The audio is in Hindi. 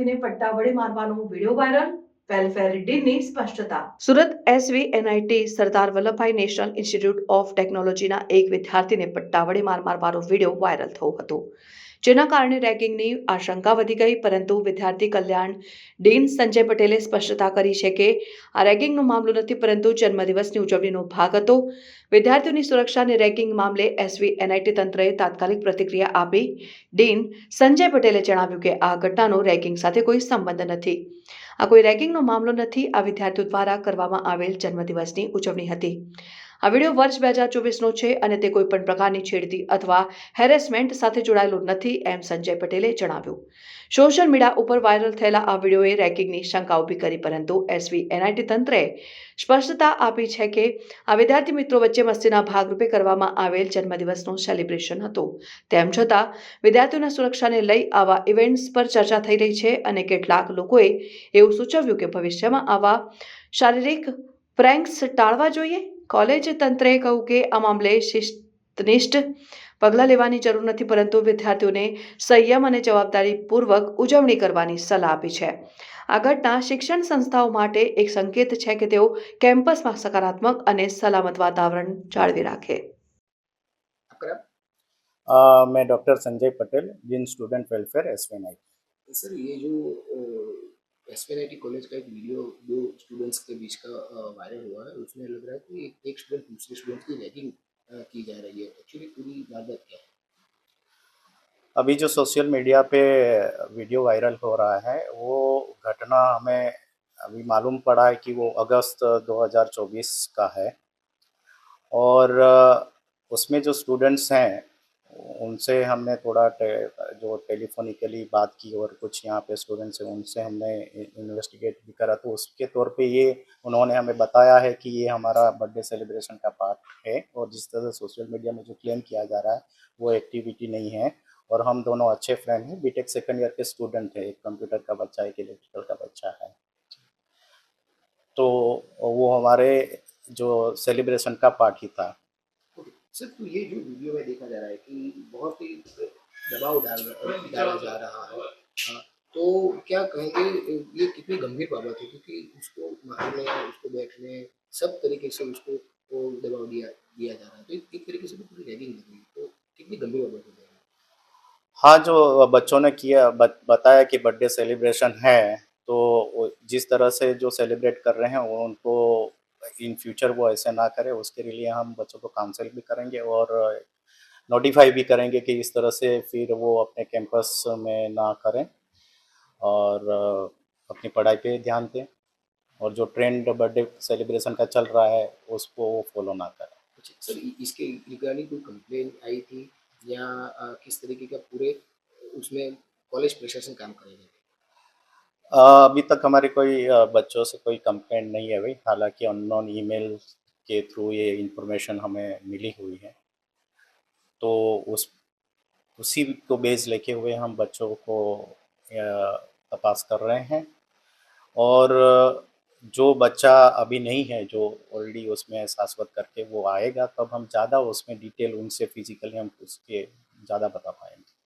વિદ્યાર્થીને પટ્ટા વડે મારવાનો વીડિયો વાયરલ વેલફેર ડીનની સ્પષ્ટતા. Surat SV NIT Sardar Vallabhbhai national institute of ટેકનોલોજીના એક વિદ્યાર્થીને પટ્ટા વડે માર મારવાનો વીડિયો વાયરલ થયો હતો. જેના કારણે રેગિંગની આશંકા વધી ગઈ, પરંતુ વિદ્યાર્થી કલ્યાણ ડીન સંજય પટેલે સ્પષ્ટતા કરી છે કે આ રેગિંગનો મામલો નથી, પરંતુ જન્મદિવસની ઉજવણીનો ભાગ હતો. વિદ્યાર્થીઓની સુરક્ષા અને રેગિંગ મામલે એસવી એનઆઈટી તંત્રએ તાત્કાલિક પ્રતિક્રિયા આપી. ડીન સંજય પટેલે જણાવ્યું કે આ ઘટનાનો રેગિંગ સાથે કોઈ સંબંધ નથી. આ કોઈ રેગિંગનો મામલો નથી, આ વિદ્યાર્થીઓ દ્વારા કરવામાં આવેલ જન્મદિવસની ઉજવણી હતી. આ વીડિયો વર્ષ બે હજાર ચોવીસનો છે અને તે કોઈ પણ પ્રકારની છેડતી અથવા હેરેસમેન્ટ સાથે જોડાયેલો નથી એમ સંજય પટેલે જણાવ્યું. સોશિયલ મીડિયા ઉપર વાયરલ થયેલા આ વિડીયોએ રેકિંગની શંકા ઊભી કરી, પરંતુ એસવી એનઆઈટી તંત્રએ સ્પષ્ટતા આપી છે કે આ વિદ્યાર્થી મિત્રો વચ્ચે મસ્તીના ભાગરૂપે કરવામાં આવેલ જન્મદિવસનું સેલિબ્રેશન હતું. તેમ છતાં, વિદ્યાર્થીઓના સુરક્ષાને લઈ આવા ઇવેન્ટ્સ પર ચર્ચા થઈ રહી છે અને કેટલાક લોકોએ એવું સૂચવ્યું કે ભવિષ્યમાં આવા શારીરિક પ્રેન્ક્સ ટાળવા જોઈએ. કોલેજ તંત્રએ કહ્યું કે આ મામલે શિસ્તનિષ્ઠ પગલાં લેવાની જરૂર નથી પરંતુ વિદ્યાર્થીઓને સંયમ અને જવાબદારીપૂર્વક ઉજવણી કરવાની સલાહ આપી છે. આ ઘટના શિક્ષણ સંસ્થાઓ માટે એક સંકેત છે કે તેઓ કેમ્પસમાં સકારાત્મક અને સલામત વાતાવરણ જાળવી રાખે. મેં ડૉક્ટર સંજય પટેલ જીન સ્ટુડન્ટ વેલફેર એસવીએનઆઈ સર ये जो एस कॉलेज का एक वीडियो दो स्टूडेंट्स के बीच का वायरल हुआ है। उसमें लग रहा है कि एक स्टूडेंट दूसरे स्टूडेंट की रैगिंग की जा रही है। एक्चुअली पूरी वारदात क्या है? अभी जो सोशल मीडिया पे वीडियो वायरल हो रहा है, वो घटना हमें अभी मालूम पड़ा है कि वो अगस्त 2024 का है। और उसमें जो स्टूडेंट्स हैं उनसे हमने थोड़ा टे, जो टेलीफोनिकली बात की और कुछ यहाँ पे स्टूडेंट्स हैं उनसे हमने इन्वेस्टिगेट भी करा। तो उसके तौर पे ये उन्होंने हमें बताया है कि ये हमारा बर्थडे सेलिब्रेशन का पार्ट है और जिस तरह से सोशल मीडिया में जो क्लेम किया जा रहा है वो एक्टिविटी नहीं है और हम दोनों अच्छे फ्रेंड हैं। बीटेक सेकंड ईयर के स्टूडेंट हैं एक कंप्यूटर का बच्चा एक इलेक्ट्रिकल का बच्चा है। तो वो हमारे जो सेलिब्रेशन का पार्ट ही था। ओके सर तो ये जो वीडियो में देखा जा रहा है कि बहुत ही दबाव डाल डाला जा रहा है। हाँ, तो क्या कहेंगे ये कितनी गंभीर बाबत है क्योंकि उसको मारने उसको बैठने सब तरीके से उसको वो दबाव दिया दिया जा रहा है। तो एक तरीके से तो पूरी रैगिंग लग रही है तो कितनी गंभीर बाबत हो हाँ जो बच्चों ने किया बत, बताया कि बर्थडे सेलिब्रेशन है तो जिस तरह से जो सेलिब्रेट कर रहे हैं वो उनको इन फ्यूचर वो ऐसे ना करे, उसके लिए हम बच्चों को काउंसिल भी करेंगे और नोटिफाई भी करेंगे कि इस तरह से फिर वो अपने कैंपस में ना करें और अपनी पढ़ाई पे ध्यान दें और जो ट्रेंड बर्थडे सेलिब्रेशन का चल रहा है, उसको वो फॉलो ना करें। अच्छा सर इसके रिगार्डिंग कोई कंप्लेन आई थी या किस तरीके का पूरे उसमें कॉलेज प्रशासन काम करेगा? अभी तक हमारी कोई बच्चों से कोई कंप्लेंट नहीं है भाई। हालाँकि अननोन ईमेल के थ्रू ये इंफॉर्मेशन हमें मिली हुई है। तो उस, उसी को बेस लेके हुए हम बच्चों को तपास कर रहे हैं। और जो बच्चा अभी नहीं है, जो ऑलरेडी उसमें शाश्वत करके वो आएगा, तब हम ज़्यादा उसमें डिटेल उनसे फिजिकली हम उसके ज़्यादा बता पाएँगे।